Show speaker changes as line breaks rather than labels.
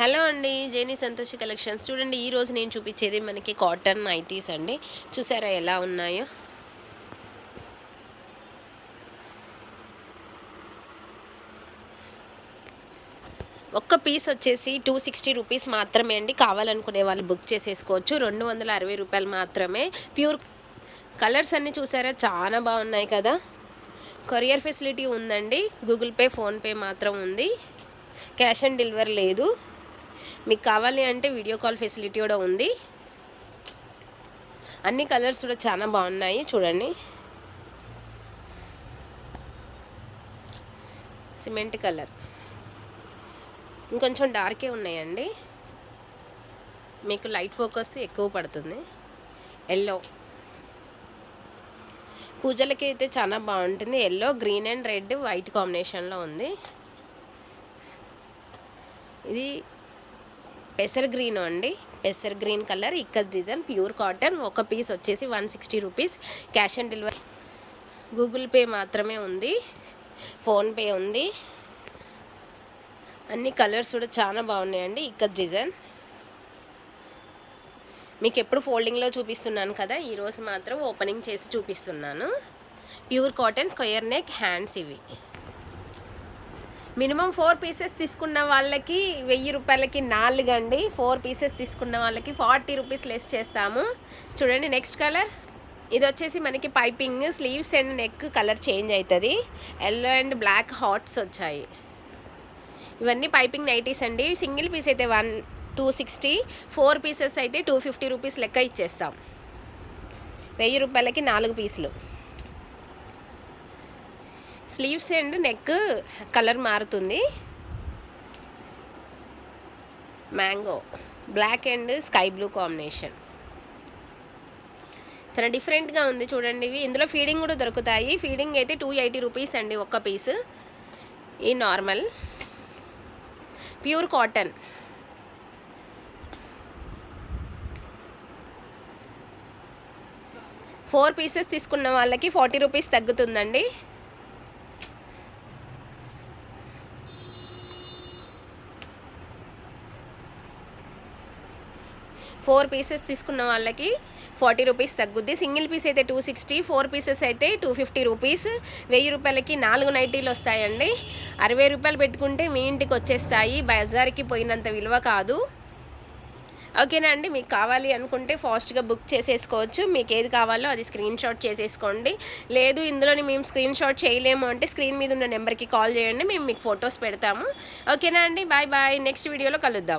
Hello అండి Jenny Santosh collections. చూడండి ఈ రోజు నేను చూపించేది మనకి కాటన్ నైటీస్ అండి. చూసారా ఎలా ఉన్నాయో? ఒక్క పీస్ వచ్చేసి టూ సిక్స్టీ రూపీస్ మాత్రమే అండి. కావాలనుకునే వాళ్ళు బుక్ చేసేసుకోవచ్చు. రెండు వందల అరవై రూపాయలు మాత్రమే. ప్యూర్ కలర్స్ అన్నీ చూసారా? చాలా బాగున్నాయి కదా. కొరియర్ ఫెసిలిటీ ఉందండి. గూగుల్ పే ఫోన్పే మాత్రం ఉంది. క్యాష్ ఆన్ డెలివరీ లేదు. మీకు కావాలి అంటే వీడియో కాల్ ఫెసిలిటీ కూడా ఉంది. అన్ని కలర్స్ కూడా చాలా బాగున్నాయి చూడండి. సిమెంట్ కలర్ ఇంకొంచెం డార్కే ఉన్నాయండి. మీకు లైట్ ఫోకస్ ఎక్కువ పడుతుంది. ఎల్లో పూజలకి అయితే చాలా బాగుంటుంది. Yellow green and red white కాంబినేషన్లో ఉంది. ఇది పెసర్ గ్రీన్ అండి. పెసర్ గ్రీన్ కలర్ ఇక్కడ డిజైన్ ప్యూర్ కాటన్. ఒక పీస్ వచ్చేసి one sixty rupees. Cash on delivery Google Pay మాత్రమే ఉంది. ఫోన్పే ఉంది. అన్ని కలర్స్ కూడా చాలా బాగున్నాయండి ఇక్కడ డిజైన్. మీకు ఎప్పుడు ఫోల్డింగ్లో చూపిస్తున్నాను కదా ఈరోజు మాత్రం ఓపెనింగ్ చేసి చూపిస్తున్నాను. Pure cotton square neck hands ఇవి. మినిమం ఫోర్ పీసెస్ తీసుకున్న వాళ్ళకి వెయ్యి రూపాయలకి నాలుగు అండి. ఫోర్ పీసెస్ తీసుకున్న వాళ్ళకి ఫార్టీ రూపీస్ లెస్ చేస్తాము. చూడండి నెక్స్ట్ కలర్. ఇది వచ్చేసి మనకి piping sleeves and neck colour change అవుతుంది ఎల్లో అండ్ బ్లాక్ హాట్స్ వచ్చాయి. ఇవన్నీ పైపింగ్ నైటీస్ అండి. సింగిల్ పీస్ అయితే one two sixty. Four pieces అయితే టూ ఫిఫ్టీ రూపీస్ లెక్క ఇచ్చేస్తాం. వెయ్యి రూపాయలకి నాలుగు పీసులు. స్లీవ్స్ అండ్ నెక్ కలర్ మారుతుంది. Mango black and sky blue combination చాలా డిఫరెంట్గా ఉంది చూడండి ఇవి. ఇందులో ఫీడింగ్ కూడా దొరుకుతాయి. ఫీడింగ్ అయితే టూ ఎయిటీ రూపీస్ అండి ఒక్క పీస్ ఈ normal pure cotton four pieces తీసుకున్న వాళ్ళకి ఫార్టీ రూపీస్ తగ్గుతుందండి. ఫోర్ పీసెస్ తీసుకున్న వాళ్ళకి ఫార్టీ రూపీస్ తగ్గుద్ది. సింగిల్ పీస్ అయితే టూ సిక్స్టీ ఫోర్ పీసెస్ అయితే టూ ఫిఫ్టీ రూపీస్ వెయ్యి రూపాయలకి నాలుగు నైటీలు వస్తాయండి. అరవై రూపాయలు పెట్టుకుంటే మీ ఇంటికి వచ్చేస్తాయి. బజార్కి పోయినంత విలువ కాదు. ఓకేనా అండి? మీకు కావాలి అనుకుంటే ఫాస్ట్గా బుక్ చేసేసుకోవచ్చు. మీకు ఏది కావాలో అది స్క్రీన్ షాట్ చేసేసుకోండి. లేదు ఇందులోని మేము స్క్రీన్ షాట్ చేయలేము అంటే స్క్రీన్ మీద ఉన్న నెంబర్కి కాల్ చేయండి. మేము మీకు ఫొటోస్ పెడతాము. ఓకేనా అండి? Bye bye. నెక్స్ట్ వీడియోలో కలుద్దాం.